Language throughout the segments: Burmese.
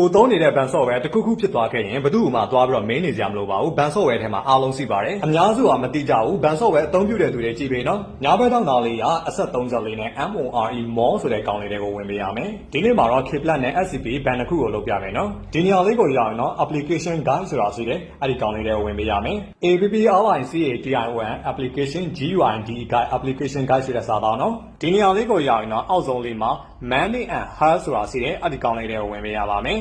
ကိုသုံးနေတဲ့ ဘန်ဆော့ဝဲတစ်ခုခုဖြစ်သွားခဲ့ရင်ဘယ်သူ့မှသွားပြီးတော့မင်းနေကြမလို့ပါဘူး ဘန်ဆော့ဝဲထဲမှာအားလုံးရှိပါတယ် အများစုကမတိကြဘူး ဘန်ဆော့ဝဲအသုံးပြုတဲ့သူတွေကြည့်ပေးနော်ညာဘက်တောင်းသားလေးက အဆက်34နဲ့ MORE MOL ဆိုတဲ့ ကောင်လေးတွေကို ဝင်ပေးရမယ် ဒီနေ့မှာတော့ Kplat နဲ့ SCP ဘန်တစ်ခုကို လုပ်ပြမယ်နော် ဒီနေရာလေးကိုရောက်ရင်တော့ application guide ဆိုတာရှိတယ် အဲ့ဒီကောင်လေးတွေကို ဝင်ပေးရမယ် APPLICATION application GUID guide application guide ဆိုတဲ့စာသားနော်ဒီနေရာလေးကိုရောက်ရင်တော့အောက်ဆုံးလေးမှာ money and health ဆိုတာရှိတယ်အဲ့ဒီကောင်လေးတွေကိုဝင်ပေးရပါမယ်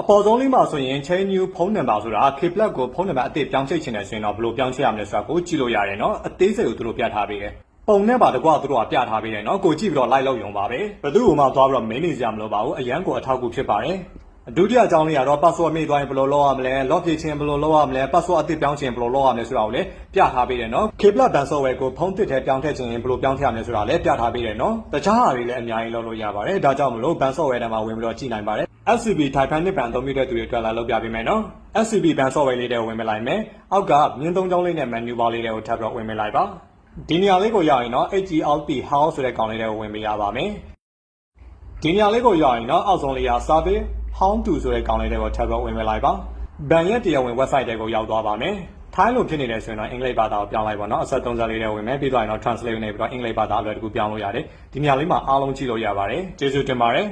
အပေါ်ဆုံးလေးမှာဆိုရင် chain new ဖုန်းနံပါတ်ဆိုတာ Kplat ကိုဖုန်းနံပါတ်အသစ်ပြောင်းချိတ်ချင်တယ်ဆိုရင်တော့ဘယ်လိုပြောင်းချိတ်ရမလဲဆိုတာကိုကြည့်လို့ရတယ်နော်အသေးစိတ်ကိုသူတို့ပြထားပေးတယ်ပုံနဲ့ပါတကွာသူတို့ကပြထားပေးတယ်နော်ကိုကြည့်ပြီးတော့လိုက်လို့ရုံပါပဲဘယ်သူ့မှသွားပြီးတော့မင်းနေကြမလို့ပါဘူးအရန်ကိုအထောက်အကူဖြစ်ပါတယ် ဒုတိယအကြောင်းလေးကတော့ password မေ့သွားရင်ဘယ်လိုလုပ်ရမလဲ lock ဖြည့်ခြင်းဘယ်လိုလုပ်ရမလဲ password အသစ်ပြောင်းခြင်းဘယ်လိုလုပ်ရမလဲဆိုတာကိုလည်းပြထားပေးတယ်နော် Kplat ဘန် software ကိုဖုန်းတစ်ထဲပြောင်းထည့်ခြင်းဘယ်လိုပြောင်းထည့်ရမလဲဆိုတာလည်းပြထားပေးတယ်နော်တခြားဟာတွေလည်းအများကြီးလုပ်လို့ရပါတယ်ဒါကြောင့်မလို့ဘန် software ထဲမှာဝင်ပြီးတော့ကြည့်နိုင်ပါတယ် SCP Type နှစ်ဘန်အသုံးပြုတဲ့သူတွေအတွက်လာလုပ်ပြပေးမယ်နော် SCP ဘန် software လေးတွေကိုဝင်မလိုက်မယ်အောက်ကမြင်းသုံးချောင်းလေးနဲ့ menu bar လေးတွေကိုထပ်ပြီးတော့ဝင်မလိုက်ပါဒီနေရာလေးကိုရောက်ရင်တော့ HELP house ဆိုတဲ့ကောင်လေးတွေကိုဝင်ပေးရပါမယ်ဒီနေရာလေးကိုရောက်ရင်တော့အောက်ဆုံးလေးက service how to ဆိုတဲ့ကောင်လေးတွေကိုထပ်ပြီးတော့ဝင်မလိုက်ပါဘန်ရဲ့တရားဝင် website တွေကိုရောက်သွားပါမယ်ထိုင်းလိုဖြစ်နေတယ်ဆိုရင်တော့အင်္ဂလိပ်ဘာသာကိုပြောင်းလိုက်ပါတော့အဆက်30လေးတွေဝင်မယ်ပြီးတော့ရင်တော့ translate နဲ့ပြီးတော့အင်္ဂလိပ်ဘာသာအလွယ်တကူပြောင်းလို့ရတယ်ဒီနေရာလေးမှာအားလုံးကြည့်လို့ရပါတယ်ကျေးဇူးတင်ပါတယ်